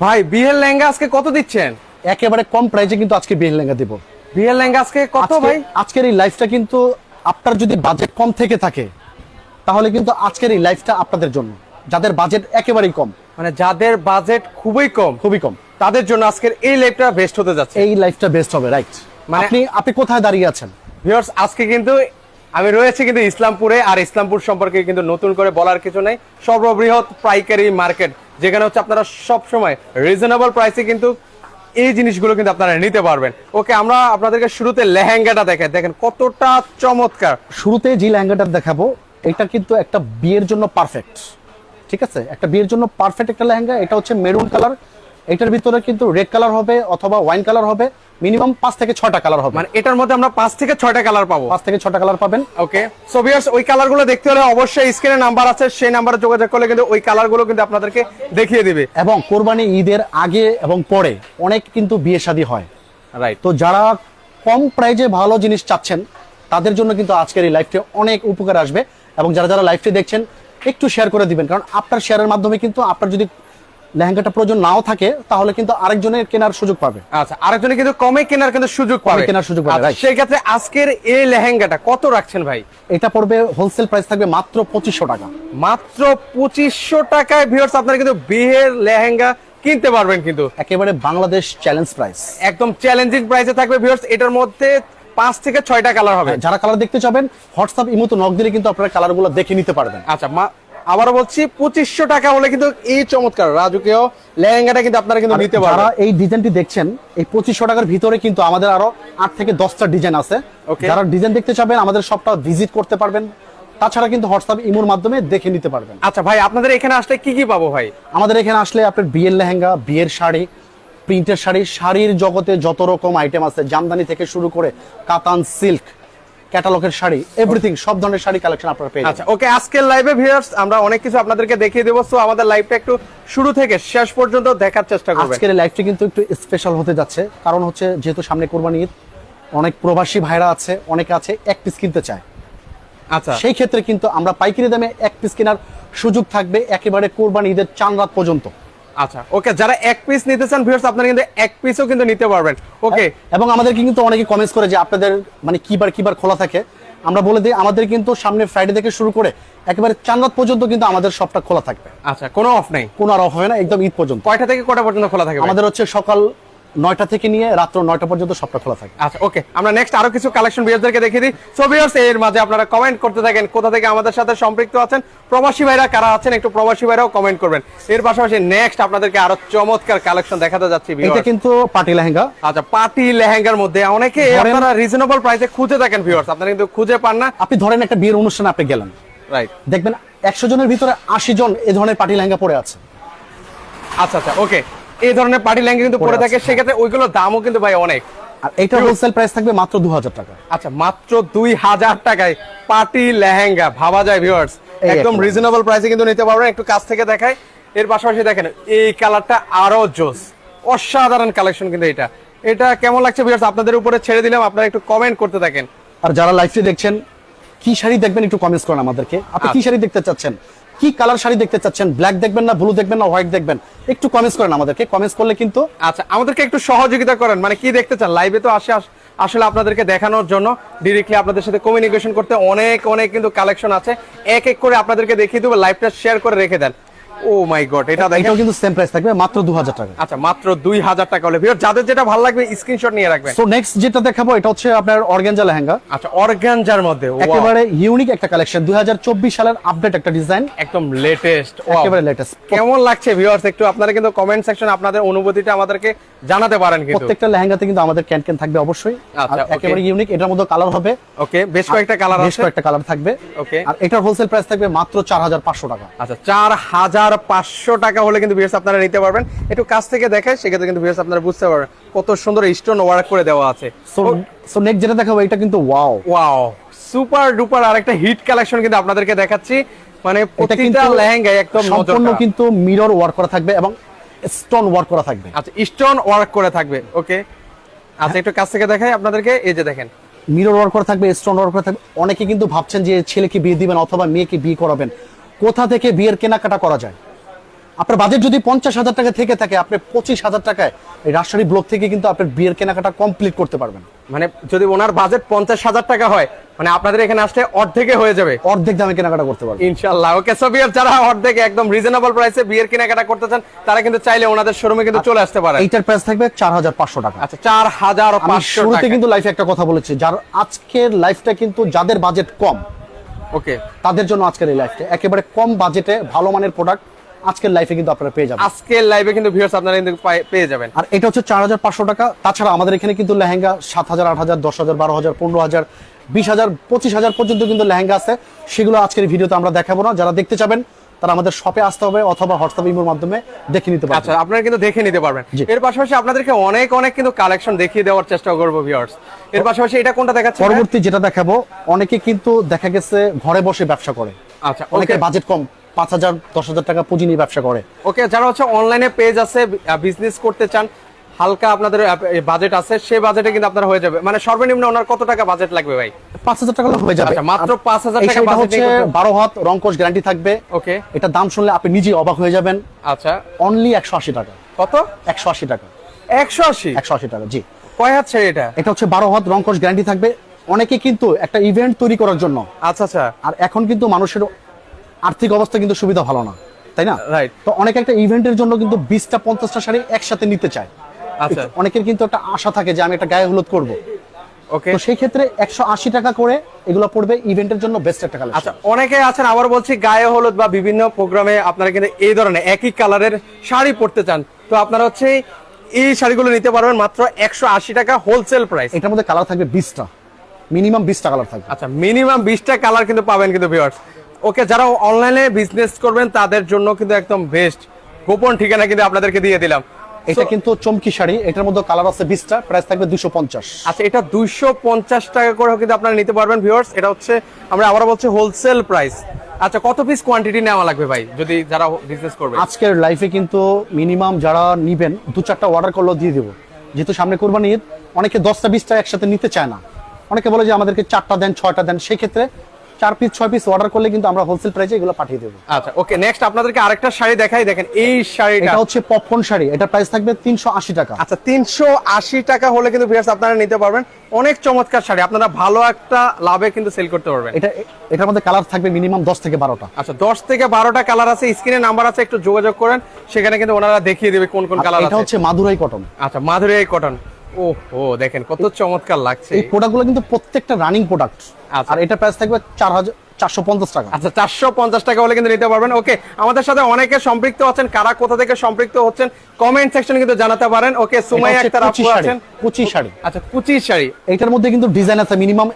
ভাই বিয়ের লেহেঙ্গা আজকে কত দিচ্ছেন? একেবারে কম প্রাইসে কিন্তু আজকে বিয়ের লেহেঙ্গা দেবো। বিয়ের লেহেঙ্গা আজকে কত ভাই? আজকের এই লাইফটা কিন্তু আপনার যদি বাজেট কম থেকে থাকে তাহলে কিন্তু আজকের এই লাইফটা আপনাদের জন্য। যাদের বাজেট একেবারেই কম। মানে যাদের বাজেট খুবই কম খুবই কম। তাদের জন্য আজকের এই লাইফটা বেস্ট হতে যাচ্ছে। এই লাইফটা বেস্ট হবে রাইট মানে- আপনি আপনি কোথায় দাঁড়িয়ে আছেন? ভিউয়ার্স আজকে কিন্তু আমি রয়েছি কিন্তু ইসলামপুরে আর ইসলামপুর সম্পর্কে কিন্তু নতুন করে বলার কিছু নেই। সর্ববৃহৎ পাইকারি মার্কেট যেখানে হচ্ছে আপনারা সব সময় রিজনেবল প্রাইসে কিন্তু এই জিনিসগুলো কিন্তু আপনারা নিতে পারবেন। ওকে, আমরা আপনাদেরকে শুরুতে লেহেঙ্গাটা দেখে দেখেন কতটা চমৎকার। শুরুতে যে লেহেঙ্গাটা দেখাবো, এটা কিন্তু একটা বিয়ের জন্য পারফেক্ট ঠিক আছে? একটা বিয়ের জন্য পারফেক্ট একটা লেহেঙ্গা, এটা হচ্ছে মেরুন কালার এটার ভিতরে কিন্তু রেড কালার হবে অথবা ওয়াইন কালার হবে মিনিমাম পাঁচ থেকে ছটা কালার হবে। মানে এটার মধ্যে আমরা পাঁচ থেকে ছয়টা কালার পাবো। পাঁচ থেকে ছটা কালার পাবেন। ওকে সো ভিউয়ার্স ওই কালারগুলো দেখতে হলে অবশ্যই স্ক্রিনে নাম্বার আছে সেই নাম্বারে যোগাযোগ করলে কিন্তু ওই কালারগুলো কিন্তু আপনাদেরকে দেখিয়ে দিবে। এবং কোরবানি ঈদের আগে এবং পরে অনেক কিন্তু বিয়ে শাদী হয়। রাইট তো যারা কম প্রাইজে ভালো জিনিস চাচ্ছেন তাদের জন্য কিন্তু আজকের এই লাইফটি অনেক উপকার আসবে। এবং যারা যারা লাইফটি দেখছেন একটু শেয়ার করে দিবেন। কারণ আপনার শেয়ারের মাধ্যমে কিন্তু আপনার যদি লেহেঙ্গাটা প্রয়োজন নাও থাকে তাহলে কিন্তু আরেকজনের কেনার সুযোগ পাবে। আচ্ছা আরেকজনে কিন্তু কমে কেনার কিন্তু সুযোগ পাবে। কেনার সুযোগ পাবে, আচ্ছা, সেই ক্ষেত্রে আজকের এই লেহেঙ্গাটা কত রাখছেন ভাই? এটা পড়বে হোলসেল প্রাইস থাকবে মাত্র পঁচিশশো টাকা। মাত্র পঁচিশশো টাকায় ভিউয়ার্স আপনারা কিন্তু বিয়ের লেহেঙ্গা কিনতে পারবেন কিন্তু। একেবারে বাংলাদেশ চ্যালেঞ্জ প্রাইস একদম চ্যালেঞ্জিং প্রাইসে থাকবে ভিউয়ার্স এটার মধ্যে পাঁচ থেকে ছয়টা কালার হবে। যারা কালার দেখতে চাবেন হোয়াটসঅ্যাপ ইমোতে নক দিলে কিন্তু আপনারা কালারগুলো দেখে নিতে পারবেন। আচ্ছা মা আবারও বলছি পঁচিশশো টাকা হলে কিন্তু এই চমৎকার রাজকীয় লেহেঙ্গাটা কিন্তু আপনারা কিন্তু নিতে পারেন এই ডিজাইনটি দেখছেন এই পঁচিশশো টাকার ভিতরে কিন্তু আমাদের আরও আট থেকে দশটা ডিজাইন আছে. যারা ডিজাইন দেখতে চাবেন আমাদের সবটা ভিজিট করতে পারবেন। তাছাড়া কিন্তু হোয়াটসঅ্যাপ ইমোর মাধ্যমে দেখে নিতে পারবেন। আচ্ছা ভাই আপনাদের এখানে আসলে কি কি পাবো ভাই? আমাদের এখানে আসলে আপনার বিয়ের লেহেঙ্গা বিয়ের শাড়ি প্রিন্টের শাড়ি শাড়ির জগতে যত রকম আইটেম আছে জামদানি থেকে শুরু করে কাতান সিল্ক ক্যাটালগের শাড়ি এভরিথিং সব ধরনের শাড়ি কালেকশন আপনারা পেয়ে আচ্ছা ওকে আজকের লাইভে ভিউয়ার্স আমরা অনেক কিছু আপনাদেরকে দেখিয়ে দেবো সো আমাদের লাইভটা একটু শুরু থেকে শেষ পর্যন্ত দেখার চেষ্টা করবেন আজকের লাইফটি কিন্তু একটু স্পেশাল হতে যাচ্ছে কারণ হচ্ছে যেহেতু সামনে কোরবানি ঈদ অনেক প্রবাসী ভাইরা আছে অনেকে আছে এক পিস কিনতে চায়। আচ্ছা। সেই ক্ষেত্রে কিন্তু আমরা পাইকারি দামে এক পিস কেনার সুযোগ থাকবে একেবারে কোরবানি ঈদের চান রাত পর্যন্ত। আচ্ছা ওকে যারা এক পিস নিতে চান ভিউয়ার্স আপনারা কিন্তু এক পিসও কিন্তু নিতে পারবেন। ওকে। এবং আমাদেরকে কিন্তু অনেকে কমেন্টস করে যে আপনাদের মানে কিবার কিবার খোলা থাকে। আমরা বলে দিই আমাদের কিন্তু সামনে ফ্রাইডে থেকে শুরু করে একেবারে চান রাত পর্যন্ত কিন্তু আমাদের সবটা খোলা থাকবে। আচ্ছা কোনো অফ নাই। কোনো আর অফ হবে না একদম ঈদ পর্যন্ত। কয়টা থেকে কটা পর্যন্ত খোলা থাকে আমাদের হচ্ছে সকাল নয়টা থেকে নিয়ে রাত্র নয়টা পর্যন্ত সবটা খোলা থাকে। আচ্ছা ওকে আমরা নেক্সট আরও কিছু কালেকশন ভিউয়ারদেরকে দেখিয়ে দিই। সো ভিউয়ার্স এর মাঝে আপনারা কমেন্ট করতে থাকেন কোথা থেকে আমাদের সাথে সম্পৃক্ত আছেন প্রবাসী ভাইরা কারা আছেন একটু প্রবাসী ভাইরাও কমেন্ট করবেন। এর পাশাপাশি নেক্সট আপনাদেরকে আরও চমৎকার কালেকশন দেখাতে যাচ্ছি এটা কিন্তু পার্টি লেহেঙ্গা। আচ্ছা পার্টি লেহেঙ্গার মধ্যে অনেকে আপনারা রিজনেবল প্রাইসে খুঁজে থাকেন ভিউয়ার্স আপনারা কিন্তু খুঁজে পান না। আপনি ধরেন একটা বিয়ের অনুষ্ঠানে আপনি গেলেন। রাইট দেখবেন একশো জনের ভিতরে আশি জন এই ধরনের পার্টি লেহেঙ্গা পরে আছে। আচ্ছা আচ্ছা ওকে এই ধরনের পার্টি লেহেঙ্গা কিন্তু পরে থাকে সেক্ষেত্রে ওইগুলোর দামও কিন্তু ভাই অনেক। আর এইটার হোলসেল প্রাইস থাকবে মাত্র দু হাজার টাকা। আচ্ছা মাত্র দুই হাজার টাকায় পার্টি লেহেঙ্গা ভাবা যায় ভিউয়ার্স একদম রিজনেবল প্রাইসে কিন্তু নিতে পারবেন একটু কাছ থেকে দেখায় এর পাশাপাশি দেখেন এই কালারটা আরও জোস অসাধারণ কালেকশন কিন্তু এটা। এটা কেমন লাগছে ভিউয়ার্স আপনাদের উপরে ছেড়ে দিলাম আপনারা একটু কমেন্ট করতে থাকেন। আর যারা লাইভটি দেখছেন কি শাড়ি দেখবেন একটু কমেন্টস করেন আমাদেরকে। আপনি কি আচ্ছা। শাড়ি দেখতে চাচ্ছেন? কি কালার শাড়ি দেখতে চাচ্ছেন? ব্ল্যাক দেখবেন না ব্লু দেখবেন না হোয়াইট দেখবেন? একটু কমেন্টস করেন আমাদেরকে। কমেন্টস করলে কিন্তু আচ্ছা আমাদেরকে একটু সহযোগিতা করেন। মানে কি দেখতে চান? লাইভে তো আসে আসলে আপনাদেরকে দেখানোর জন্য ডিরেক্টলি আপনাদের সাথে কমিউনিকেশন করতে অনেক অনেক কিন্তু কালেকশন আছে। এক এক করে আপনাদেরকে দেখিয়ে দেবো লাইভটা শেয়ার করে রেখে দেন। ও মাই গড এটা এটাও কিন্তু সেম প্রাইস থাকবে মাত্র দু হাজার টাকা। আচ্ছা মাত্র দুই হাজার টাকা হলে ভিউয়ার যাদের যেটা ভালো লাগবে স্ক্রিনশট নিয়ে রাখবেন। সো নেক্সট যেটা দেখাবো এটা হচ্ছে আপনার অর্গানজা লেহেঙ্গা। আচ্ছা অর্গানজার মধ্যে একেবারে ইউনিক একটা কালেকশন দুই সালের আপডেট একটা ডিজাইন একদম লেটেস্ট একেবারে লেটেস্ট কেমন লাগছে ভিউয়ার্স একটু আপনারা কিন্তু কমেন্ট সেকশন আপনাদের অনুভূতিটা আমাদেরকে জানাতে পারেন কিন্তু। প্রত্যেকটা লেহেঙ্গাতে কিন্তু আমাদের ক্যান ক্যান থাকবে অবশ্যই। আচ্ছা, একেবারে ইউনিক এটার মধ্যে কালার হবে। ওকে বেশ কয়েকটা কালার বেশ কয়েকটা কালার থাকবে। Okay. আর এটার হোলসেল প্রাইস থাকবে মাত্র চার হাজার পাঁচশো টাকা। আচ্ছা চার হাজার হাজার পাঁচশো টাকা হলে কিন্তু ভিউয়ার্স আপনারা নিতে পারবেন। একটু কাছ থেকে দেখায় সেক্ষেত্রে কিন্তু ভিউয়ার্স আপনারা বুঝতে পারবেন কত সুন্দর স্টোন ওয়ার্ক করে দেওয়া আছে। সো সো নেক্সট যেটা দেখাবো এটা কিন্তু ওয়াও ওয়াও সুপার ডুপার আরেকটা হিট কালেকশন কিন্তু আপনাদেরকে দেখাচ্ছি। মানে প্রতিটা লেহেঙ্গায় একদম সম্পূর্ণ কিন্তু মিরর ওয়ার্ক করা থাকবে এবং স্টোন ওয়ার্ক করা থাকবে। আচ্ছা স্টোন ওয়ার্ক করে থাকবে ওকে আচ্ছা একটু কাছ থেকে দেখাই আপনাদেরকে এই যে দেখেন। মিরর ওয়ার্ক করা থাকবে স্টোন ওয়ার্ক করা থাকবে। অনেকে কিন্তু ভাবছেন যে ছেলেকে বিয়ে দিবেন অথবা মেয়েকে বিয়ে করাবেন। কোথা থেকে বিয়ের কেনাকাটা করা যায়? আপনার বাজেট যদি পঞ্চাশ হাজার টাকা থেকে থাকে আপনি পঁচিশ হাজার টাকায় এই রাজশাহী ব্লক থেকে কিন্তু আপনার বিয়ের কেনাকাটা কমপ্লিট করতে পারবেন। মানে যদি ওনার বাজেট পঞ্চাশ হাজার টাকা হয় মানে আপনাদের এখানে আসলে অর্ধেকে হয়ে যাবে। অর্ধেক দামে কেনাকাটা করতে পারবেন। ইনশাল্লাহ ওকে সো বিয়ার যারা অর্ধেক একদম রিজনেবল প্রাইসে বিয়ের কেনাকাটা করতে চান তারা কিন্তু চাইলে ওনাদের শোরুমে কিন্তু চলে আসতে পারে এইটার প্রাইস থাকবে চার হাজার পাঁচশো টাকা। আচ্ছা চার হাজার পাঁচশো শুরুতে কিন্তু লাইফে একটা কথা বলেছি যার আজকের লাইফটা কিন্তু যাদের বাজেট কম ওকে তাদের জন্য আজকের এই লাইফটা একেবারে কম বাজেটে ভালো মানের প্রোডাক্ট আজকের লাইফে কিন্তু আপনারা পেয়ে যাবেন। আজকের লাইফে কিন্তু ভিউয়ার্স আপনারা কিন্তু পেয়ে যাবেন। আর এটা হচ্ছে চার হাজার পাঁচশো টাকা। তাছাড়া আমাদের এখানে কিন্তু লেহেঙ্গা সাত হাজার আট হাজার দশ হাজার বারো হাজার পনেরো হাজার বিশ হাজার পঁচিশ হাজার পর্যন্ত কিন্তু লেহেঙ্গা আছে। সেগুলো আজকের ভিডিওতে আমরা দেখাবো না। যারা দেখতে চাবেন তারা আমাদের শপে আসতে হবে অথবা হোয়াটসঅ্যাপ ইমোর মাধ্যমে দেখে নিতে পারবেন আচ্ছা আপনারা কিন্তু দেখে নিতে পারবেন। এর পাশাপাশি আপনাদেরকে অনেক অনেক কিন্তু কালেকশন দেখিয়ে দেওয়ার চেষ্টা করব ভিউয়ার্স এর পাশাপাশি এটা কোনটা দেখাচ্ছি পরবর্তী যেটা দেখাবো অনেকে কিন্তু দেখা গেছে ঘরে বসে ব্যবসা করে। আচ্ছা অনেকে বাজেট কম পাঁচ হাজার দশ হাজার টাকা পুঁজি নিয়ে ব্যবসা করে। ওকে যারা হচ্ছে অনলাইনে পেজ আছে বিজনেস করতে চান হালকা আপনাদের বাজেট আছে সেই বাজেটে কিন্তু আপনারা হয়ে যাবে। মানে সর্বনিম্ন ওনার কত টাকা বাজেট লাগবে ভাই? পাঁচ হাজার টাকা হয়ে যাবে। আচ্ছা, মাত্র আর 5,000 টাকা হচ্ছে বারো হাত রংকশ গ্যারান্টি থাকবে। ওকে। এটা দাম শুনলে আপনি নিজেই অবাক হয়ে যাবেন। আচ্ছা। অনলি একশো আশি টাকা। কত? একশো আশি টাকা। একশো আশি? একশো আশি টাকা জি। কয় হাত ছেড়ে এটা? এটা হচ্ছে বারো হাত রংকশ গ্যারান্টি থাকবে। অনেকে কিন্তু একটা ইভেন্ট তৈরি করার জন্য। আচ্ছা আচ্ছা। আর এখন কিন্তু মানুষের আর্থিক অবস্থা কিন্তু সুবিধা ভালো না। তাই না? রাইট তো অনেকে একটা ইভেন্টের জন্য কিন্তু বিশটা পঞ্চাশটা শাড়ি একসাথে নিতে চায়। অনেকের কিন্তু একটা আশা থাকে যে আমি একটা গায়ে হলুদ করব। ওকে। তো সেই ক্ষেত্রে একশো আশি টাকা করে এগুলো পড়বে ইভেন্টের জন্য বেস্ট একটা কালেকশন আচ্ছা অনেকে আছেন আবার বলছি গায়ে হলুদ বা বিভিন্ন প্রোগ্রামে আপনারা কিন্তু এই ধরনের একই কালারের শাড়ি পরতে চান। তো আপনারা হচ্ছে এই শাড়িগুলো নিতে পারবেন মাত্র একশো আশি টাকা হোলসেল প্রাইস এটার মধ্যে কালার থাকবে বিশটা। মিনিমাম বিশটা কালার থাকবে। আচ্ছা মিনিমাম বিশটা কালার কিন্তু পাবেন কিন্তু ভিউয়ার্স ওকে যারা অনলাইনে বিজনেস করবেন তাদের জন্য কিন্তু একদম বেস্ট গোপন ঠিকানা কিন্তু আপনাদেরকে দিয়ে দিলাম। এটা কিন্তু চমকি শাড়ি এটার মধ্যে কালার আছে বিশটা প্রাইস থাকবে দুশো পঞ্চাশ। আচ্ছা এটা দুইশো পঞ্চাশ টাকা করে কিন্তু আপনারা নিতে পারবেন ভিউয়ার্স এটা হচ্ছে আমরা আবার বলছি হোলসেল প্রাইস আচ্ছা কত পিস কোয়ান্টিটি নেওয়া লাগবে ভাই যদি যারা বিজনেস করবে? আজকের লাইফে কিন্তু মিনিমাম যারা নিবেন দু চারটা অর্ডার করলেও দিয়ে দেবো। যেহেতু সামনে কোরবানি ঈদ অনেকে দশটা বিশটা একসাথে নিতে চায় না। অনেকে বলে যে আমাদেরকে চারটা দেন ছয়টা দেন সেই ক্ষেত্রে চার পিস ছয় পিস অর্ডার করলে কিন্তু আমরা হোলসেল প্রাইসে এগুলো পাঠিয়ে দেবো। আচ্ছা ওকে নেক্সট আপনাদেরকে আরেকটা শাড়ি দেখাই। দেখেন এই শাড়িটা এটা হচ্ছে পপকর্ন শাড়ি। এটা প্রাইস থাকবে তিনশো আশি টাকা। আচ্ছা তিনশো আশি টাকা হলে কিন্তু ভিউয়ার্স আপনারা নিতে পারবেন। অনেক চমৎকার শাড়ি। আপনারা ভালো একটা লাভে কিন্তু সেল করতে পারবেন। এটা এটার মধ্যে কালার থাকবে মিনিমাম দশ থেকে বারোটা। আচ্ছা দশ থেকে বারোটা কালার আছে। স্ক্রিনে নাম্বার আছে একটু যোগাযোগ করেন। সেখানে কিন্তু ওনারা দেখিয়ে দেবে কোন কোন কালার এটা হচ্ছে মাদুরাই কটন আচ্ছা মাধুরী কটন ও দেখেন কত চমৎকার লাগছে। এই প্রোডাক্টগুলো কিন্তু প্রত্যেকটা রানিং প্রোডাক্ট আচ্ছা। আর এটা প্রাইস থাকবে চার হাজার চারশো পঞ্চাশ টাকা। আচ্ছা চারশো পঞ্চাশ টাকা হলে কিন্তু নিতে পারবেন। ওকে আমাদের সাথে অনেকে সম্পৃক্ত আছেন কারা কোথা থেকে সম্পৃক্ত হচ্ছেন কমেন্ট সেকশনে কিন্তু জানাতে পারেন। ওকে এটা সুমাই আক্তার আপু আছেন। কুচি শাড়ি। আচ্ছা কুচি শাড়ি। এটার মধ্যে কিন্তু ডিজাইন আছে মিনিমাম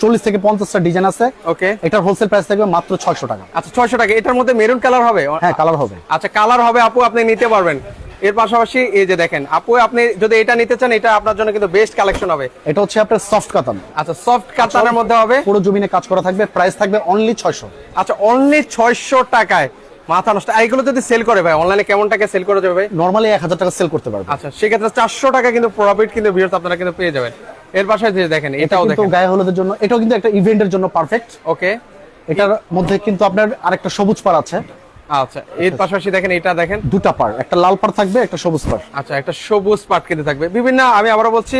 চল্লিশ থেকে পঞ্চাশটা ডিজাইন আছে। ওকে এটার হোলসেল প্রাইস থাকবে মাত্র ছয়শো টাকা। আচ্ছা ছয়শো টাকা। এটার মধ্যে মেরুন কালার হবে? হ্যাঁ কালার হবে। আচ্ছা কালার হবে আপু আপনি নিতে পারবেন। এর পাশাপাশি এই যে দেখেন আপু আপনি যদি এটা নিতে চান এটা আপনার জন্য কিন্তু বেস্ট কালেকশন হবে। এটা হচ্ছে আপনার সফট কাতান আচ্ছা সফট কাতানের মধ্যে হবে? পুরো জমিনে কাজ করা থাকবে প্রাইস থাকবে অনলি ছয়শো। আচ্ছা অনলি ছয়শো টাকায় মাথা নষ্ট। এগুলো যদি সেল করে ভাই অনলাইনে কেমন টাকা সেল করে যাবে ভাই? নর্মালি এক হাজার টাকা সেল করতে পারবে। আচ্ছা সেক্ষেত্রে চারশো টাকা কিন্তু প্রফিট কিন্তু ভিউয়ার্স আপনারা কিন্তু পেয়ে যাবেন। এর পাশে যে দেখেন এটা এটাও দেখেন। গায়ে হলুদের জন্য এটাও কিন্তু একটা ইভেন্টের জন্য পারফেক্ট ওকে এটার মধ্যে কিন্তু আপনার আরেকটা সবুজ পার আছে। আচ্ছা এর পাশাপাশি দেখেন এটা দেখেন। দুটা পার একটা লাল পার থাকবে একটা সবুজ পার আচ্ছা একটা সবুজ পাট থাকবে। বিভিন্ন আমি আবারও বলছি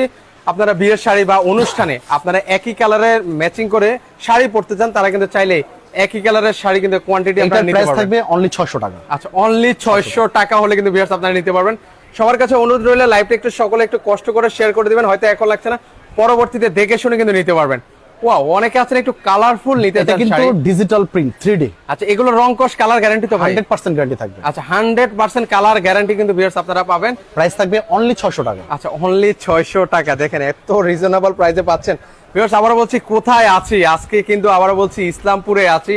আপনারা বিয়ের শাড়ি বা অনুষ্ঠানে আপনারা একই কালারের ম্যাচিং করে শাড়ি পরতে চান তারা কিন্তু চাইলে একই কালারের শাড়ি কিন্তু কোয়ান্টিটি আপনারা নিতে পারবেন। থাকবে অনলি ছয়শো টাকা। আচ্ছা অনলি ছয়শো টাকা হলে কিন্তু আপনারা নিতে পারবেন। সবার কাছে অনুরোধ রইলে লাইভটা একটু সকলে একটু কষ্ট করে শেয়ার করে দিবেন হয়তো এখন লাগছে না। পরবর্তীতে দেখে শুনে কিন্তু নিতে পারবেন। ওয়াও অনেকে আছেন একটু কালারফুল নিতে এটা কিন্তু ডিজিটাল প্রিন্ট 3D আচ্ছা এগুলো রং কস কালার গ্যারান্টি তো ভাই। হান্ড্রেড পার্সেন্ট গ্যারান্টি থাকবে। আচ্ছা হান্ড্রেড পার্সেন্ট কালার গ্যারান্টি কিন্তু ভিউয়ার্স আপনারা পাবেন। প্রাইস থাকবে অনলি ছয়শো টাকা। আচ্ছা অনলি ছয়শো টাকা। দেখেন এত রিজনেবল প্রাইসে পাচ্ছেন। ভিউয়ার্স আবার বলছি কোথায় আছি? আজকে কিন্তু আবার বলছি ইসলামপুরে আছি।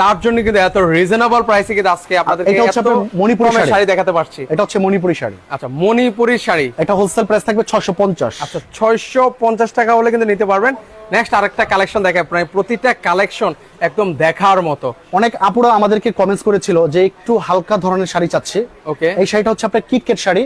তার জন্য কিন্তু এত রিজনেবল প্রাইসে কিন্তু আজকে আপনাদের এটা হচ্ছে আপনার মণিপুরি শাড়ি। দেখাতে পারছি। এটা হচ্ছে মণিপুরি শাড়ি। আচ্ছা মণিপুরি শাড়ি। এটা হোলসেল প্রাইস থাকবে ছয়শো পঞ্চাশ। আচ্ছা ছয়শো পঞ্চাশ টাকা হলে কিন্তু নিতে পারবেন। নেক্সট আরেকটা কালেকশন দেখে প্রায় প্রতিটা কালেকশন একদম দেখার মতো। অনেক আপুরা আমাদেরকে কমেন্টস করেছিল যে একটু হালকা ধরনের শাড়ি চাচ্ছে। ওকে এই শাড়িটা হচ্ছে আপনার কিটকেট শাড়ি।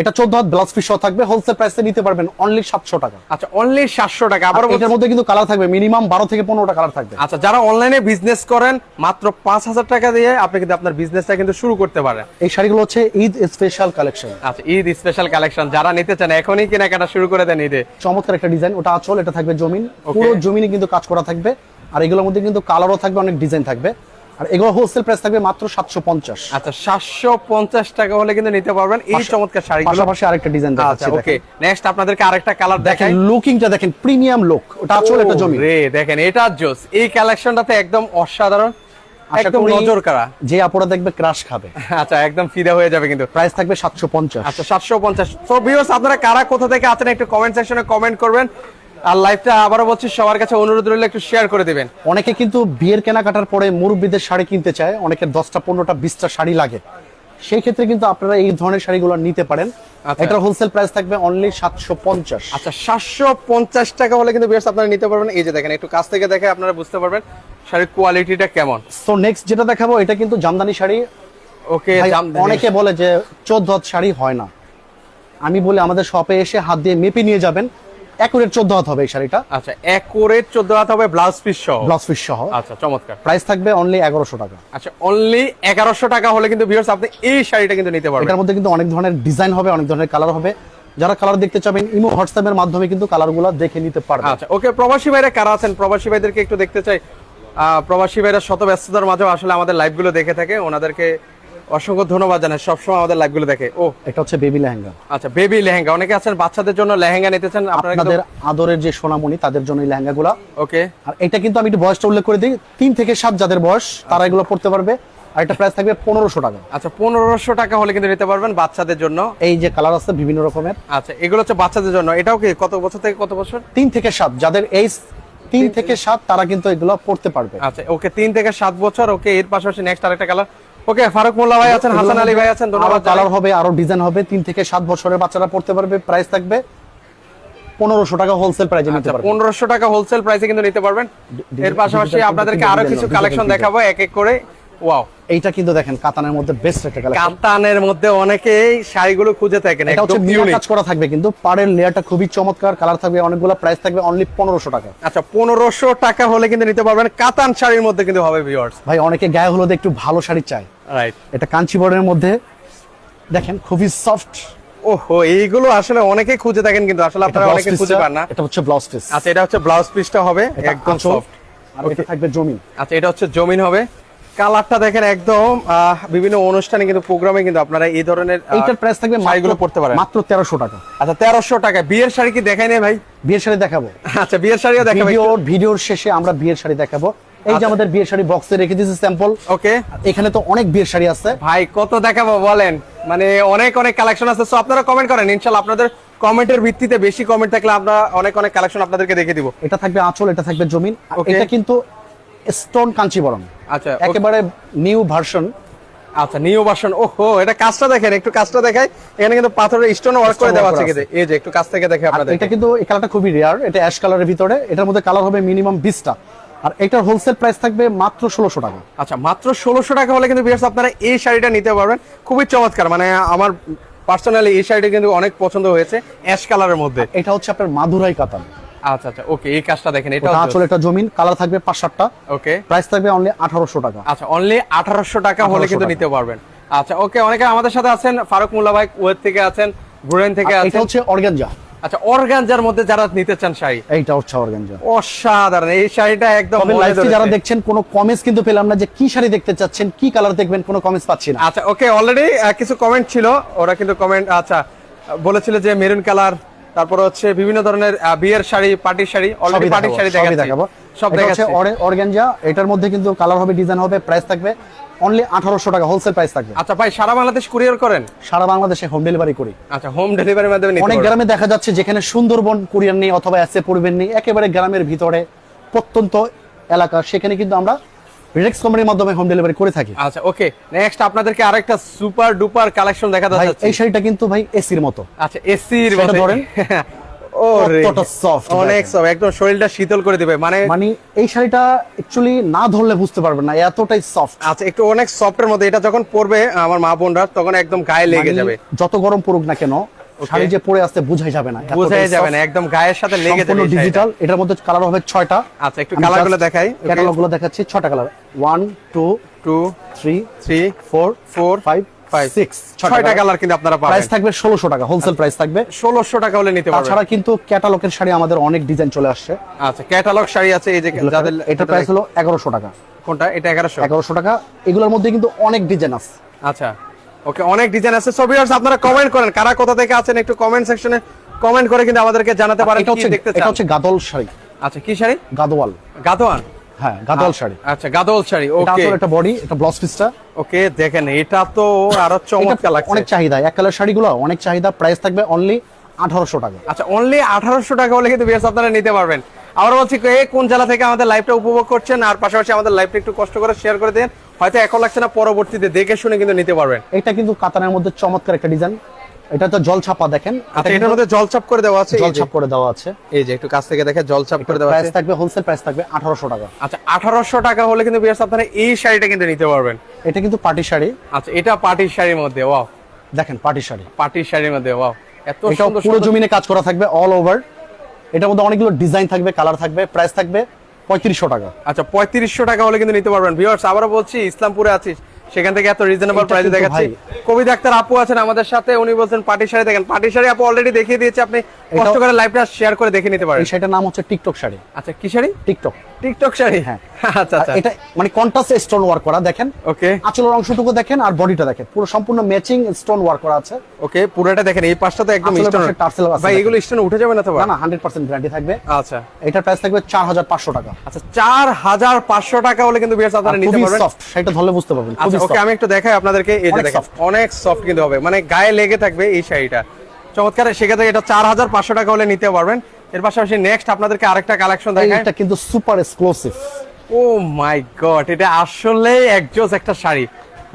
এটা চোদ্দ হাত ব্লাউজ পিস থাকবে হোলসেল প্রাইসে নিতে পারবেন অনলি সাতশো টাকা। আচ্ছা অনলি সাতশো টাকা। আবার এটার মধ্যে কিন্তু কালার থাকবে মিনিমাম বারো থেকে পনেরোটা কালার থাকবে। আচ্ছা যারা অনলাইনে বিজনেস করেন মাত্র পাঁচ হাজার টাকা দিয়ে আপনি কিন্তু আপনার বিজনেসটা কিন্তু শুরু করতে পারেন। এই শাড়িগুলো হচ্ছে ঈদ স্পেশাল কালেকশন আচ্ছা ঈদ স্পেশাল কালেকশন যারা নিতে চান এখনই কেনাকাটা শুরু করে দেন ঈদে। চমৎকার একটা ডিজাইন ওটা আচল এটা থাকবে জমিন। পুরো জমিনে কিন্তু কাজ করা থাকবে। আর এগুলোর মধ্যে কিন্তু কালারও থাকবে অনেক ডিজাইন থাকবে। আর এগুলো হোলসেল প্রাইস থাকবে মাত্র সাতশো পঞ্চাশ। আচ্ছা সাতশো পঞ্চাশ টাকা হলে কিন্তু নিতে পারবেন। এই চমৎকার শাড়িগুলো। পাশাপাশি আরেকটা ডিজাইন দেখাচ্ছি ওকে নেক্সট আপনাদেরকে আরেকটা কালার দেখেন লুকিংটা দেখেন প্রিমিয়াম লুক ওটা আঁচল এটা জমি। রে দেখেন এটা জোস। এই কালেকশনটাতে একদম অসাধারণ একদম নজর কাড়া। যে আপুরা দেখবে ক্রাশ খাবে। আচ্ছা একদম ফিদা হয়ে যাবে কিন্তু। প্রাইস থাকবে সাতশো পঞ্চাশ। আচ্ছা ভিউয়ার্স আপনারা কারা কোথা থেকে আছেন একটু কমেন্ট সেকশনে কমেন্ট করবেন। আর লাইভটা আবারও বলছি সবার কাছে অনুরোধ রইলে একটু শেয়ার করে দেবেন। অনেকে কিন্তু বিয়ের কেনাকাটার পরে মুরব্বীদের শাড়ি কিনতে চায় অনেকের দশটা পনেরোটা বিশটা শাড়ি লাগে। সেই ক্ষেত্রে কিন্তু আপনারা এই ধরনের শাড়িগুলো নিতে পারেন। আচ্ছা। এটার হোলসেল প্রাইস থাকবে অনলি সাতশো পঞ্চাশ। আচ্ছা সাতশো পঞ্চাশ টাকা হলে কিন্তু ভিউয়ার্স আপনারা নিতে পারবেন। এই যে দেখেন একটু কাছ থেকে দেখে আপনারা বুঝতে পারবেন শাড়ির কোয়ালিটিটা কেমন। তো নেক্সট যেটা দেখাবো এটা কিন্তু জামদানি শাড়ি। ওকে অনেকে বলে যে চোদ্দ হাত শাড়ি হয় না। আমি বলি আমাদের শপে এসে হাত দিয়ে মেপে নিয়ে যাবেন। একুরেট চোদ্দ হাত হবে এই শাড়িটা। আচ্ছা এক করে চোদ্দ হাত হবে ব্লাউজ পিস সহ? ব্লাউজ পিস সহ। আচ্ছা চমৎকার। প্রাইস থাকবে অনলি এগারোশো টাকা। আচ্ছা অনলি এগারোশো টাকা হলে কিন্তু ভিউয়ার্স আপনি এই শাড়িটা কিন্তু নিতে পারবেন। এটার মধ্যে কিন্তু অনেক ধরনের ডিজাইন হবে অনেক ধরনের কালার হবে। যারা কালার দেখতে চাবেন ইমো হোয়াটসঅ্যাপের মাধ্যমে কিন্তু কালারগুলো দেখে নিতে পারবে আচ্ছা ওকে প্রবাসী ভাইরা কারা আছেন? প্রবাসী ভাইদেরকে একটু দেখতে চাই। প্রবাসী ভাইরা শত ব্যস্ততার মাঝেও আসলে আমাদের লাইভগুলো দেখে থাকে। ওনাদেরকে অসংখ্য ধন্যবাদ জানাই। সবসময় আমাদের লাইভগুলো দেখে। ও এটা হচ্ছে বেবি লেহেঙ্গা। আচ্ছা বেবি লেহেঙ্গা। অনেকে আছেন বাচ্চাদের জন্য লেহেঙ্গা নিতে চান আপনাদের আদরের যে সোনামণি তাদের জন্য এই লেহেঙ্গাগুলো। ওকে। আর এটা কিন্তু আমি একটু বয়সটা উল্লেখ করে দিই তিন থেকে সাত যাদের বয়স তারা এগুলো পড়তে পারবে। আর এটা প্রাইস থাকবে পনেরোশো টাকা। আচ্ছা পনেরোশো টাকা হলে কিন্তু নিতে পারবেন বাচ্চাদের জন্য। এই যে কালার আছে বিভিন্ন রকমের। আচ্ছা এগুলো হচ্ছে বাচ্চাদের জন্য। এটাও কি কত বছর থেকে কত বছর? তিন থেকে সাত যাদের এই তিন থেকে সাত তারা কিন্তু এগুলো পড়তে পারবে। আচ্ছা ওকে তিন থেকে সাত বছর ওকে এর পাশাপাশি নেক্সট আরেকটা কালার ওকে ফারুক মোল্লা ভাই আছেন হাসান আলী ভাই আছেন ধন্যবাদ কালার হবে আরও ডিজাইন হবে তিন থেকে সাত বছরের বাচ্চারা পড়তে পারবে প্রাইস থাকবে পনেরোশো টাকা হোলসেল প্রাইজে নিতে আচ্ছা পারবে। পনেরোশো টাকা হোলসেল প্রাইসে কিন্তু নিতে পারবেন। এর পাশাপাশি আপনাদেরকে আরও কিছু কালেকশন দেখাবো এক এক করে। ওয়াও এইটা কিন্তু দেখেন কাতানের মধ্যে বেস্ট একটা কালেকশন কাতানের মধ্যে অনেকেই শাড়িগুলো খুঁজে থাকেন এটা হচ্ছে মিনা কাজ করা থাকবে কিন্তু পাড়ের লেয়ারটা খুবই চমৎকার কালার থাকবে অনেকগুলো প্রাইস থাকবে অনলি পনেরোশো টাকা। আচ্ছা পনেরোশো টাকা হলে কিন্তু নিতে পারবেন কাতান শাড়ির মধ্যে কিন্তু হবে ভিউয়ার্স ভাই অনেকে গায়ে হলুদে একটু ভালো শাড়ি চায়। রাইট এটা কাঞ্চিবরণের মধ্যে। দেখেন খুবই সফট ওহো এইগুলো আসলে অনেকেই খুঁজে থাকেন কিন্তু আসলে আপনারা অনেকে খুঁজে পান না। এটা হচ্ছে ব্লাউজ পিস আচ্ছা এটা হচ্ছে ব্লাউজ পিসটা হবে একদম সফট আর এটা থাকবে জমিন। আচ্ছা এটা হচ্ছে জমিন হবে। কালারটা দেখেন একদম বিভিন্ন অনুষ্ঠানে কিন্তু প্রোগ্রামে কিন্তু আপনারা এই ধরনের এইটার প্রাইস থাকবে শাড়িগুলো পড়তে পারেন। মাত্র তেরোশো টাকা। আচ্ছা তেরোশো টাকা। বিয়ের শাড়ি কি দেখাই নেই ভাই? বিয়ের শাড়ি দেখাবো। আচ্ছা বিয়ের শাড়িও দেখাবে ভিডিওর ভিডিওর শেষে আমরা বিয়ের শাড়ি দেখাবো। এই যে। আমাদের বিয়ের শাড়ি বক্সে রেখে দিয়েছি স্যাম্পল ওকে এখানে তো অনেক বিয়ের শাড়ি আছে। ভাই কত দেখাবো বলেন? মানে অনেক অনেক কালেকশন আছে। সো আপনারা কমেন্ট করেন ইনশাআল্লাহ আপনাদের কমেন্টের ভিত্তিতে বেশি কমেন্ট থাকলে আমরা অনেক অনেক কালেকশন আপনাদেরকে দেখে দিব। এটা থাকবে আঁচল এটা থাকবে জমিন। এটা কিন্তু স্টোন কাঞ্চিবরম আচ্ছা একেবারে নিউ ভার্সন আচ্ছা নিউ ভার্সন ওহো এটা কাজটা দেখেন একটু কাজটা দেখাই। এখানে কিন্তু পাথরের স্টোন ওয়ার্ক করে দেওয়া আছে। কিন্তু এই যে একটু কাছ থেকে দেখে আপনাদের এটা কিন্তু এই কালারটা খুবই রেয়ার এটা অ্যাশ কালারের ভিতরে। এটার মধ্যে কালার হবে মিনিমাম বিশটা। আর এটার হোলসেল প্রাইস থাকবে মাত্র ষোলোশো টাকা। আচ্ছা মাত্র ষোলোশো টাকা হলে কিন্তু বিয়ার্স আপনারা এই শাড়িটা নিতে পারবেন। খুবই চমৎকার মানে আমার পার্সোনালি এই শাড়িটা কিন্তু অনেক পছন্দ হয়েছে অ্যাশ কালারের মধ্যে। এটা হচ্ছে আপনার মাদুরাই কাতান আচ্ছা আচ্ছা ওকে এই কাজটা দেখেন এটা আঁচল এটা জমিন কালার থাকবে পাঁচ সাতটা। ওকে প্রাইস থাকবে অনলি আঠারোশো টাকা। আচ্ছা অনলি আঠারোশো টাকা হলে কিন্তু নিতে পারবেন। আচ্ছা ওকে অনেকে আমাদের সাথে আছেন ফারুক মোল্লা ভাই কুয়েত থেকে আছেন বুরেন থেকে আর এটা আছেন। হচ্ছে অর্গানজা। আচ্ছা অর্গানজার মধ্যে যারা নিতে চান শাড়ি? এইটা হচ্ছে অর্গানজা। অসাধারণ এই শাড়িটা একদম। যারা দেখছেন কোনো কমেন্টস কিন্তু পেলাম না যে কি শাড়ি দেখতে চাচ্ছেন কি কালার দেখবেন কোনো কমেন্টস পাচ্ছি না। আচ্ছা ওকে অলরেডি কিছু কমেন্ট ছিল ওরা কিন্তু কমেন্ট আচ্ছা বলেছিল যে মেরুন কালার তারপর হচ্ছে বিভিন্ন ধরনের বিয়ের শাড়ি পার্টির শাড়ি অলরেডি পার্টির শাড়ি দেখাচ্ছি। দেখাবো। সব দেখাচ্ছি। অর্গানজা এটার মধ্যে কিন্তু কালার হবে ডিজাইন হবে প্রাইস থাকবে অনলি আঠারোশো টাকা হোলসেল প্রাইস থাকবে। আচ্ছা ভাই সারা বাংলাদেশ কুরিয়ার করেন? সারা বাংলাদেশে হোম ডেলিভারি করি। আচ্ছা হোম ডেলিভারির মাধ্যমে অনেক গ্রামে দেখা যাচ্ছে যেখানে সুন্দরবন কুরিয়ার নেই অথবা এসে পরিবেন নেই একেবারে গ্রামের ভিতরে প্রত্যন্ত এলাকা সেখানে কিন্তু আমরা কোম্পানির মাধ্যমে হোম ডেলিভারি করে থাকি। আচ্ছা ওকে নেক্সট আপনাদেরকে আরেকটা সুপার ডুপার কালেকশন দেখা যাচ্ছে। এই শাড়িটা কিন্তু ভাই এসির মতো। আচ্ছা এসির সেটা ধরেন। অনেক সফট একদম শরীরটা শীতল করে দিবে। মানে মানে এই শাড়িটা অ্যাকচুয়ালি না ধরলে বুঝতে পারবেন না এতটাই সফট আচ্ছা একটু অনেক সফটের মধ্যে এটা যখন পরবে আমার মা বোনরা তখন একদম গায়ে লেগে যাবে। যত গরম পড়ুক না কেন শাড়ি যে পরে আসতে বুঝাই যাবে না। বোঝাই যাবে না একদম গায়ের সাথে লেগে যাবে শাড়িটা। ডিজিটাল এটার মধ্যে কালার হবে ছয়টা। আচ্ছা একটু কালারগুলো দেখাই ক্যাটালগগুলো দেখাচ্ছি ছটা colour one two two three three four four five five six ছয়টা কালার কিন্তু আপনারা প্রাইস থাকবে ষোলোশো টাকা হোলসেল প্রাইস থাকবে। ষোলোশো টাকা হলে নিতে পারবেন। তাছাড়া কিন্তু ক্যাটালগের শাড়ি আমাদের অনেক ডিজাইন চলে আসছে। আচ্ছা ক্যাটালগ শাড়ি আছে এই যে যাদের এটা প্রাইস হলো এগারোশো টাকা। কোনটা? এটা এগারোশো? এগারোশো টাকা। এগুলোর মধ্যে কিন্তু অনেক ডিজাইন আছে। আচ্ছা। ওকে অনেক ডিজাইন আছে। সো ভিউয়ার্স আপনারা কমেন্ট করেন কারা কোথা থেকে আছেন একটু কমেন্ট সেকশনে কমেন্ট করে কিন্তু আমাদেরকে জানাতে পারেন এটা কি হচ্ছে দেখতে এটা হচ্ছে গাদল শাড়ি। আচ্ছা কি শাড়ি? গাদোয়াল। গাদোয়ান হ্যাঁ গাদোয়াল শাড়ি। আচ্ছা গাদোয়াল শাড়ি এটা ওকে আসলে একটা বডি এটা ব্লাউজ পিসটা ওকে দেখেন এটা তো আরও চমৎকার লাগছে। অনেক চাহিদা এক কালার শাড়িগুলো অনেক চাহিদা প্রাইস থাকবে অনলি আঠারোশো টাকা। আচ্ছা অনলি আঠারোশো টাকা হলে কিন্তু ভিউয়ার্স আপনারা নিতে পারবেন। আবার বলছি কোন জেলা থেকে আমাদের লাইভটা উপভোগ করছেন? আর পাশাপাশি আমাদের লাইভটা একটু কষ্ট করে শেয়ার করে দেন। হয়তো এখন লাগছে না পরবর্তীতে দেখে শুনে কিন্তু নিতে পারবেন। এটা কিন্তু কাতানের মধ্যে চমৎকার একটা ডিজাইন এটা তো জল ছাপা দেখেন। আচ্ছা এটার মধ্যে জল চাপ করে দেওয়া আছে জল ছাপ করে দেওয়া আছে। এই যে একটু কাছ থেকে দেখে জল চাপ করে দেওয়া প্রাইস আছে। থাকবে হোলসেল প্রাইস থাকবে আঠারোশো টাকা। আচ্ছা আঠারোশো টাকা হলে কিন্তু ভিউয়ার্স আপনারা এই শাড়িটা কিন্তু নিতে পারবেন। এটা কিন্তু পার্টি শাড়ি। আচ্ছা এটা পার্টির শাড়ির মধ্যে ওয়াও। দেখেন পার্টি শাড়ি। পার্টির শাড়ির মধ্যে ওয়াও। এত সুন্দর পুরো জমিনে কাজ করা থাকবে অল ওভার এটার মধ্যে অনেকগুলো ডিজাইন থাকবে কালার থাকবে প্রাইস থাকবে। পঁয়ত্রিশশো টাকা। আচ্ছা পঁয়ত্রিশশো টাকা হলে কিন্তু নিতে পারবেন। ভিউয়ার্স আবারও বলছি ইসলামপুরে আছিস সেখান থেকে এত রিজনেবল প্রাইসে দেখাচ্ছি। কবি ডাক্তার আপু আছেন আমাদের সাথে উনি বলছেন পাটি শাড়ি দেখেন। পাটি শাড়ি আপু অলরেডি দেখিয়ে দিয়েছে আপনি কষ্ট করে লাইভটা শেয়ার করে দেখে নিতে পারেন। এই নাম হচ্ছে টিকটক শাড়ি। আচ্ছা কি শাড়ি? টিকটক। টিকটক শাড়ি? হ্যাঁ। আচ্ছা আচ্ছা। এটা মানে কন্ট্রাস্ট স্টোন ওয়ার্ক করা দেখেন। ওকে আঁচলের অংশটুকু দেখেন আর বডিটা দেখেন। পুরো সম্পূর্ণ ম্যাচিং স্টোন ওয়ার্ক করা আছে। ওকে পুরোটা দেখেন এই পাশটা তো একদম স্টোন টার্সেল আছে ভাই এগুলো স্টোন উঠে যাবে না তো না না হান্ড্রেড পার্সেন্ট গ্যারান্টি থাকবে। আচ্ছা। এটার প্রাইস থাকবে চার হাজার পাঁচশো টাকা। আচ্ছা চার হাজার পাঁচশো টাকা হলে কিন্তু বিয়ার্স আর আপনারা নিতে পারবেন। সফট সেটা ধরলে বুঝতে পারবেন আচ্ছা ওকে আমি একটু দেখাই আপনাদেরকে এই যে দেখেন অনেক সফট কিন্তু হবে। মানে গায়ে লেগে থাকবে এই শাড়িটা। চমৎকার সেক্ষেত্রে এটা চার হাজার পাঁচশো টাকা হলে নিতে পারবেন। এর পাশাপাশি নেক্সট আপনাদেরকে আরেকটা কালেকশন দেখায় এটা কিন্তু super exclusive oh my god এটা আসলে একজোস একটা শাড়ি।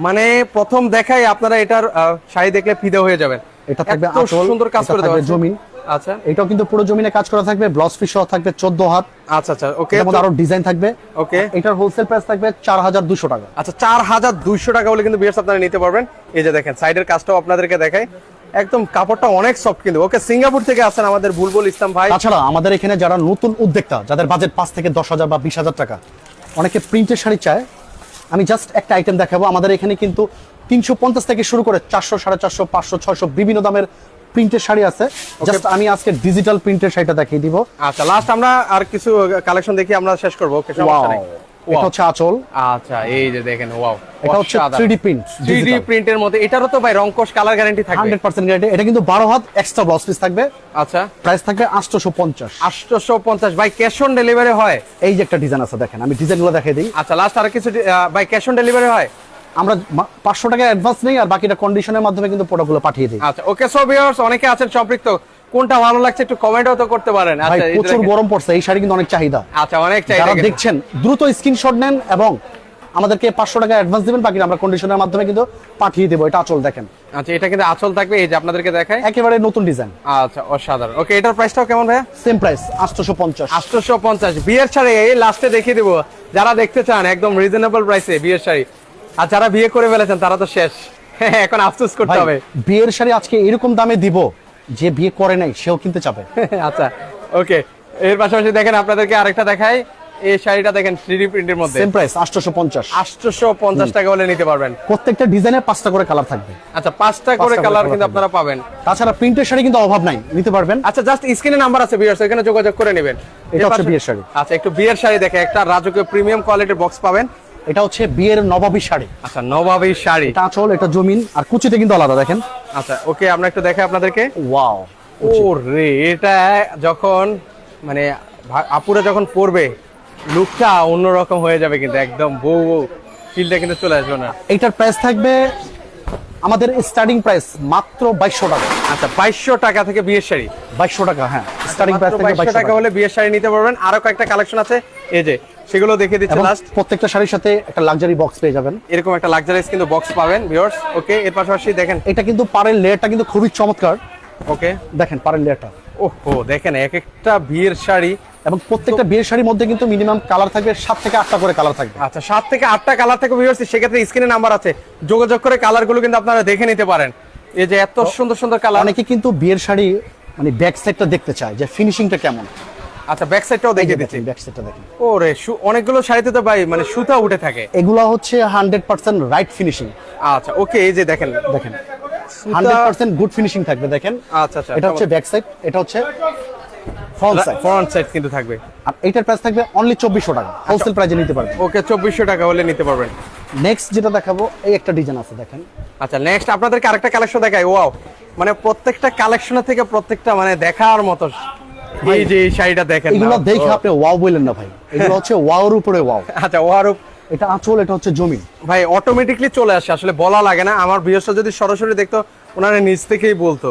মানে প্রথম দেখাই আপনারা এটার শাড়ি দেখলে ফিদে হয়ে যাবেন। এটা থাকবে আঁচল, সুন্দর কাজ করে দেওয়া জমিন। আচ্ছা। এটাও কিন্তু পুরো জমিনে কাজ করা থাকবে ব্লাউজ পিস সহ থাকবে চোদ্দ হাত। আচ্ছা আচ্ছা ওকে এর মধ্যে আরও ডিজাইন থাকবে। ওকে এটার হোলসেল প্রাইস থাকবে চার হাজার দুশো টাকা। আচ্ছা চার হাজার দুইশো টাকা বলে কিন্তু বিয়ার্স আপনারা নিতে পারবেন। এই যে দেখেন সাইডের কাজটাও আপনাদেরকে দেখাই। একদম কাপড়টা অনেক সফট কিন্তু। ওকে সিঙ্গাপুর থেকে আসেন আমাদের বুলবুল ইসলাম ভাই। তাছাড়া আমাদের এখানে যারা নতুন উদ্যোক্তা যাদের বাজেট পাঁচ থেকে দশ হাজার বা বিশ হাজার টাকা অনেকে প্রিন্টের শাড়ি চায়। আমি জাস্ট একটা আইটেম দেখাবো। আমাদের এখানে কিন্তু তিনশো পঞ্চাশ থেকে শুরু করে চারশো সাড়ে চারশো পাঁচশো ছয়শো বিভিন্ন দামের প্রিন্টের শাড়ি আছে। জাস্ট আমি আজকে ডিজিটাল প্রিন্টের শাড়িটা দেখিয়ে দিব। আচ্ছা লাস্ট আমরা আর কিছু কালেকশন দেখি আমরা শেষ করব। ওকে সমস্যা এটা হচ্ছে আঁচল। আচ্ছা এই যে দেখেন ওয়াও এটা হচ্ছে 3D print, three D digital। প্রিন্টের মধ্যে এটারও তো ভাই রংকশ কালার গ্যারান্টি থাকবে। হান্ড্রেড পার্সেন্ট গ্যারান্টি এটা কিন্তু বারো হাত এক্সট্রা ব্লাউজ পিস থাকবে। আচ্ছা। প্রাইস থাকবে আটশোশো পঞ্চাশ। আটশোশো পঞ্চাশ। ভাই ক্যাশ অন ডেলিভারি হয়? এই যে একটা ডিজাইন আছে দেখেন আমি ডিজাইনগুলো দেখিয়ে দিই। আচ্ছা লাস্ট আর কিছু ভাই ক্যাশ অন ডেলিভারি হয়? আমরা পাঁচশো টাকা অ্যাডভান্স নেই আর বাকিটা কন্ডিশনের মাধ্যমে কিন্তু প্রোডাক্টগুলো পাঠিয়ে দিই। আচ্ছা ওকে সো ভিউয়ার্স অনেকে আছেন সম্পৃক্ত। কোনটা ভালো লাগছে একটু কমেন্টও তো করতে পারেন। আচ্ছা প্রচুর গরম পড়ছে এই শাড়ি কিন্তু অনেক চাহিদা। আচ্ছা অনেক চাহিদা কিন্তু। দেখছেন দ্রুত স্ক্রিনশট নেন এবং আমাদেরকে পাঁচশো টাকা অ্যাডভান্স দিবেন বাকি আমরা কন্ডিশনের মাধ্যমে কিন্তু পাঠিয়ে দেবো এটা আচল দেখেন। আচ্ছা এটা কিন্তু আঁচল থাকবে এই যে আপনাদেরকে দেখাই। একেবারে নতুন ডিজাইন আচ্ছা অসাধারণ। ওকে এটার প্রাইসটাও কেমন ভাইয়া? সেম প্রাইস আটশোশো পঞ্চাশ। আটশোশো পঞ্চাশ বিয়ের শাড়ি এই লাস্টে দেখিয়ে দিব। যারা দেখতে চান একদম রিজনেবল প্রাইসে বিয়ের শাড়ি। আর যারা বিয়ে করে ফেলেছেন তারা তো শেষ। এখন আফসোস করতে হবে। বিয়ের শাড়ি আজকে এরকম দামে দিব যে বিয়ে করে নাই সেও কিনতে চাবে। আচ্ছা ওকে। এর পাশাপাশি দেখেন আপনাদেরকে আরেকটা দেখাই। এই শাড়িটা দেখেন থ্রি প্রিন্টের মধ্যে। সেম প্রাইস আটশোশো পঞ্চাশ। আটশোশো পঞ্চাশ টাকা হলে নিতে পারবেন। প্রত্যেকটা ডিজাইনের পাঁচটা করে কালার থাকবে। আচ্ছা পাঁচটা করে কালার কিন্তু আপনারা পাবেন। তাছাড়া প্রিন্টের শাড়ি কিন্তু অভাব নাই নিতে পারবেন। আচ্ছা জাস্ট স্ক্রিনে নাম্বার আছে বিয়ার্স এখানে যোগাযোগ করে নেবেন। এটা হচ্ছে বিয়ের শাড়ি। আচ্ছা একটু বিয়ের শাড়ি দেখে একটা রাজকীয় প্রিমিয়াম কোয়ালিটির বক্স পাবেন। এটা হচ্ছে বিয়ের নবাবী শাড়ি। আচ্ছা নবাবী শাড়ি। এটা আঁচল এটা জমিন আর কুচিতে কিন্তু আলাদা দেখেন। আচ্ছা ওকে আমরা একটু দেখাই আপনাদেরকে। ওয়াও ও রে এটা যখন মানে আপুরা যখন পরবে লুকটা অন্যরকম হয়ে যাবে কিন্তু একদম বউ বউ ফিলটা কিন্তু চলে আসবে না। এটার প্রাইস থাকবে আমাদের স্টার্টিং প্রাইস মাত্র বাইশশো টাকা। আচ্ছা বাইশশো টাকা থেকে বিয়ের শাড়ি। বাইশশো টাকা হ্যাঁ। স্টার্টিং প্রাইস মাত্র থাকবে 2200 বাইশশো টাকা হলে বিয়ের শাড়ি নিতে পারবেন। আরও কয়েকটা কালেকশন আছে। এই যে সেগুলো দেখিয়ে দিচ্ছি লাস্ট প্রত্যেকটা শাড়ির সাথে একটা লাক্সারি বক্স পেয়ে যাবেন। এরকম একটা লাক্সারিস কিন্তু বক্স পাবেন ভিউয়ার্স ওকে এর পাশাপাশি দেখেন। এটা কিন্তু পাড়ের লেয়ারটা কিন্তু খুবই চমৎকার। ওকে দেখেন পারেন লেয়ারটা ওহো দেখেন এক একটা বিয়ের শাড়ি এবং প্রত্যেকটা বিয়ের শাড়ির মধ্যে কিন্তু মিনিমাম কালার থাকবে সাত থেকে আটটা করে কালার থাকবে। আচ্ছা সাত থেকে আটটা কালার থেকে ভিউয়ার্স সেক্ষেত্রে স্ক্রিনে নাম্বার আছে। যোগাযোগ করে কালারগুলো কিন্তু আপনারা দেখে নিতে পারেন। এই যে এত সুন্দর সুন্দর কালার অনেকে কিন্তু বিয়ের শাড়ি মানে ব্যাক সাইডটা দেখতে চায় যে ফিনিশিংটা কেমন। আচ্ছা ব্যাক সাইডটাও দেখে দিচ্ছি। ব্যাক সাইডটা দেখেন। ওরে অনেকগুলো শাড়িতে তো ভাই মানে সুতা উঠে থাকে। এগুলো হচ্ছে হান্ড্রেড পার্সেন্ট রাইট ফিনিশিং আচ্ছা ওকে এই যে দেখেন। দেখেন সুতা হান্ড্রেড পার্সেন্ট গুড ফিনিশিং থাকবে দেখেন। আচ্ছা আচ্ছা এটা হচ্ছে ব্যাক সাইড এটা হচ্ছে ফ্রন্ট সাইড ফ্রন্ট সাইড কিন্তু থাকবে। আর এইটার প্রাইস থাকবে অনলি চব্বিশশো টাকা। হোলসেল প্রাইজে নিতে পারবেন। ওকে চব্বিশশো টাকা হলে নিতে পারবেন। নেক্সট যেটা দেখাবো এই একটা ডিজাইন আছে দেখেন। আচ্ছা নেক্সট আপনাদেরকে আরেকটা কালেকশন দেখাই। ওয়াও মানে প্রত্যেকটা কালেকশনের থেকে প্রত্যেকটা মানে দেখার মতো এই যে এই শাড়িটা দেখেন এগুলো দেখে ও, আপনি ওয়াও বললেন না ভাই। এগুলো হচ্ছে ওয়াওর উপরে ওয়াও আচ্ছা এটা আঁচল এটা হচ্ছে জমি। ভাই অটোমেটিকলি চলে আসে। আসলে বলা লাগে না। আমার ভিউসটা যদি সরাসরি দেখতো ওনারা নিজ থেকেই বলতো।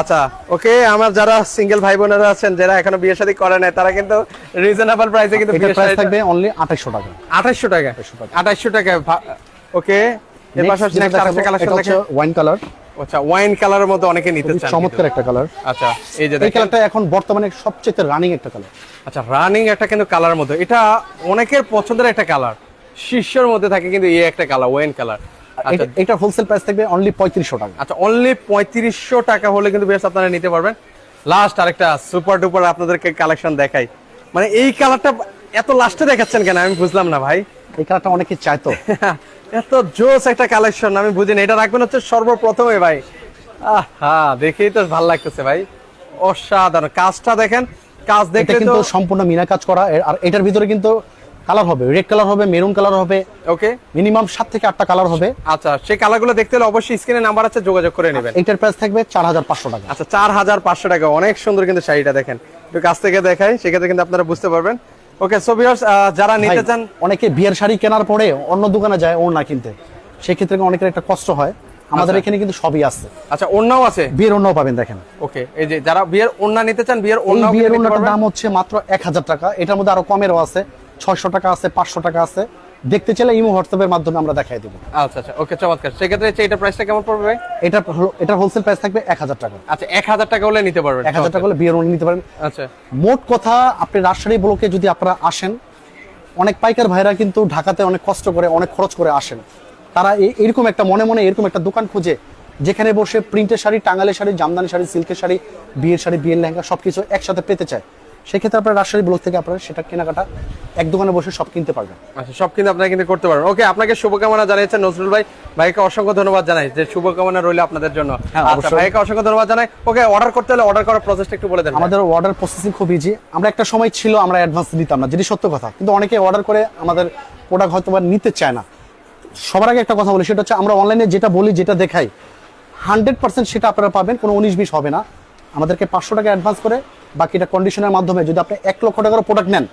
আচ্ছা ওকে আমার যারা সিঙ্গেল ভাই বোনেরা আছেন যারা এখনও বিয়ে শাদী করে নাই তারা কিন্তু রিজনেবল প্রাইসে কিন্তু এটার প্রাইস থাকবে অনলি আঠাইশশো টাকা। আঠাশশো টাকা। আঠাশশো টাকা। ওকে এর পাশাপাশি next আরেকটা কালেকশন হচ্ছে ওয়াইন কালার আচ্ছা ওয়াইন কালারের মধ্যে অনেকে নিতে চান চমৎকার একটা কালার আচ্ছা এই যে এই কালারটা এখন বর্তমানে সবচেয়ে রানিং একটা কালার আচ্ছা রানিং একটা কিন্তু কালার মধ্যে। এটা অনেকের পছন্দের একটা কালার শীর্ষের মধ্যে থাকে কিন্তু এই একটা কালার ওয়াইন কালার এটা হোলসেল প্রাইস থাকবে অনলি পঁয়ত্রিশশো টাকা। আচ্ছা অনলি পঁয়ত্রিশশো টাকা হলে কিন্তু বেশ আপনারা নিতে পারবেন। লাস্ট আরেকটা সুপার ডুপার আপনাদেরকে কালেকশন দেখাই। মানে এই কালারটা এত লাস্টে দেখাচ্ছেন কেন? আমি বুঝলাম না ভাই। এই কালারটা অনেকে চাইতো এত জোস একটা কালেকশন আমি বুঝিনি এটা রাখবেন হচ্ছে সর্বপ্রথমে ভাই। আহা দেখেই তো ভালো লাগতেছে ভাই। অসাধারণ। কাজটা দেখেন কাজ এটা দেখলে তো কিন্তু সম্পূর্ণ মিনা কাজ করা। আর এটার ভিতরে কিন্তু কালার হবে রেড কালার হবে মেরুন কালার হবে ওকে মিনিমাম সাত থেকে আটটা কালার হবে। আচ্ছা সেই কালারগুলো দেখতে হলে অবশ্যই স্ক্রিনে নাম্বার আছে যোগাযোগ করে নেবেন। এটার প্রাইস থাকবে চার হাজার পাঁচশো টাকা। আচ্ছা চার হাজার পাঁচশো টাকা অনেক সুন্দর কিন্তু শাড়িটা দেখেন। একটু কাছ থেকে দেখাই সেক্ষেত্রে কিন্তু আপনারা বুঝতে পারবেন। ওকে সো ভিউয়ার্স যারা নিতে চান অনেকে বিয়ের শাড়ি কেনার পরে অন্য দোকানে যায় ওর না কিনতে। সেক্ষেত্রে অনেকের একটা কষ্ট হয়। আমাদের আচ্ছা। এখানে কিন্তু সবই আছে। আচ্ছা ওড়নাও আছে? বিয়ের অন্য পাবেন দেখেন। ওকে এই যে যারা বিয়ের ওড়না নিতে চান বিয়ের এই ওড়নাও বিয়ের পারবেন। দাম হচ্ছে মাত্র এক হাজার টাকা। এটার মধ্যে আরও কমেরও আছে। ছয়শো টাকা আছে পাঁচশো টাকা আছে। দেখতে চাইলে ইমো হোয়াটসঅ্যাপের মাধ্যমে আমরা দেখাই দেবো। আচ্ছা আচ্ছা ওকে চমৎকার। সেক্ষেত্রে এটা প্রাইসটা কেমন পড়বে ভাই? এটা হোলসেল প্রাইস থাকবে এক হাজার টাকা। আচ্ছা এক হাজার টাকা হলে নিতে পারবেন। এক হাজার টাকা হলে বিয়ের নিতে পারেন। আচ্ছা। মোট কথা আপনি রাজশাহী ব্লকে যদি আপনারা আসেন অনেক পাইকার ভাইরা কিন্তু ঢাকাতে অনেক কষ্ট করে অনেক খরচ করে আসেন। তারা এরকম একটা মনে মনে এরকম একটা দোকান খুঁজে যেখানে বসে প্রিন্টের শাড়ি টাঙ্গালের শাড়ি জামদানি শাড়ি সিল্কের শাড়ি বিয়ের শাড়ি বিয়ের লেহেঙ্গা সবকিছু একসাথে পেতে চায়। সেক্ষেত্রে আপনার রাজশাহী ব্লক থেকে আপনারা সেটা কেনাকাটা এক দোকানে বসে সব কিনতে পারবেন। আচ্ছা সব কিন্তু আপনারা কিন্তু করতে পারবেন। ওকে আপনাকে শুভকামনা জানিয়েছেন নজরুল ভাই। ভাইকে অসংখ্য ধন্যবাদ জানাই যে শুভকামনা রইল আপনাদের জন্য। হ্যাঁ, আচ্ছা। ভাইকে অসংখ্য ধন্যবাদ জানাই। ওকে অর্ডার করতে হলে অর্ডার করার প্রসেসটা একটু বলে দেন আমাদের অর্ডার প্রসেসিং খুব ইজি আমরা একটা সময় ছিল আমরা অ্যাডভান্স দিতাম না যেটি সত্য কথা। কিন্তু অনেকে অর্ডার করে আমাদের প্রোডাক্ট হয়তো বা নিতে চায় না। সবার আগে একটা কথা বলি সেটা হচ্ছে আমরা অনলাইনে যেটা বলি যেটা দেখাই হান্ড্রেড পার্সেন্ট সেটা আপনারা পাবেন কোনো উনিশ বিশ হবে না। আমাদেরকে পাঁচশো টাকা অ্যাডভান্স করে বাকিটা কন্ডিশনের মাধ্যমে যদি আপনি এক লক্ষ টাকার প্রোডাক্ট নেন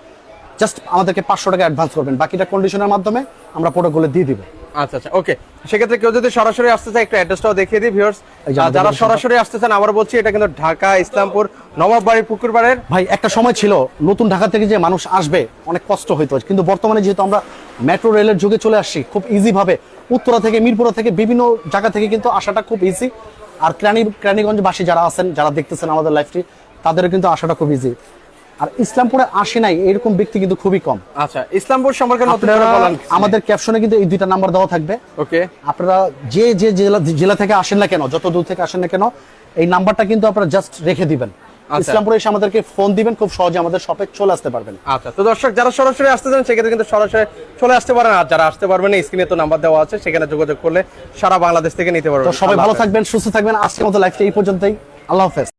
জাস্ট আমাদেরকে পাঁচশো টাকা অ্যাডভান্স করবেন। বাকিটা কন্ডিশনের মাধ্যমে আমরা প্রোডাক্টগুলো দিয়ে দিব। আচ্ছা আচ্ছা ওকে সেক্ষেত্রে কেউ যদি সরাসরি আসতে চায় একটু অ্যাড্রেসটাও দেখিয়ে দিই ভিউয়ার্স যারা সরাসরি আসতে চান আবার বলছি এটা কিন্তু ঢাকা ইসলামপুর নবাববাড়ি পুকুরপাড়ের ভাই একটা সময় ছিল নতুন ঢাকা থেকে যে মানুষ আসবে অনেক কষ্ট হইতো। কিন্তু বর্তমানে যেহেতু আমরা মেট্রো রেলের যুগে চলে আসছি খুব ইজি ভাবে উত্তরা থেকে মিরপুরা থেকে বিভিন্ন জায়গা থেকে কিন্তু আসাটা খুব ইজি আর ক্রানি ক্রানীগঞ্জবাসী যারা আছেন যারা দেখতেছেন আমাদের লাইফটি তাদেরও কিন্তু আসাটা খুব ইজি আর ইসলামপুরে আসে নাই এরকম ব্যক্তি কিন্তু খুবই কম। আচ্ছা ইসলামপুর সম্পর্কে আমাদের ক্যাপশনে কিন্তু এই দুইটা নাম্বার দেওয়া থাকবে। ওকে। আপনারা যে যে জেলা জেলা থেকে আসেন না কেন যত দূর থেকে আসেন না কেন এই নাম্বারটা কিন্তু আপনারা জাস্ট রেখে দিবেন। আচ্ছা। ইসলামপুরে এসে আমাদেরকে ফোন দিবেন খুব সহজে আমাদের শপে চলে আসতে পারবেন। আচ্ছা তো দর্শক যারা সরাসরি আসতে চান সেক্ষেত্রে কিন্তু সরাসরি চলে আসতে পারেন। আর যারা আসতে পারবেন স্ক্রিনে তো নাম্বার দেওয়া আছে সেখানে যোগাযোগ করলে সারা বাংলাদেশ থেকে নিতে পারবেন। সবাই ভালো থাকবেন সুস্থ থাকবেন। আজকের মতো লাইফটা এই পর্যন্তই। আল্লাহ হাফেজ।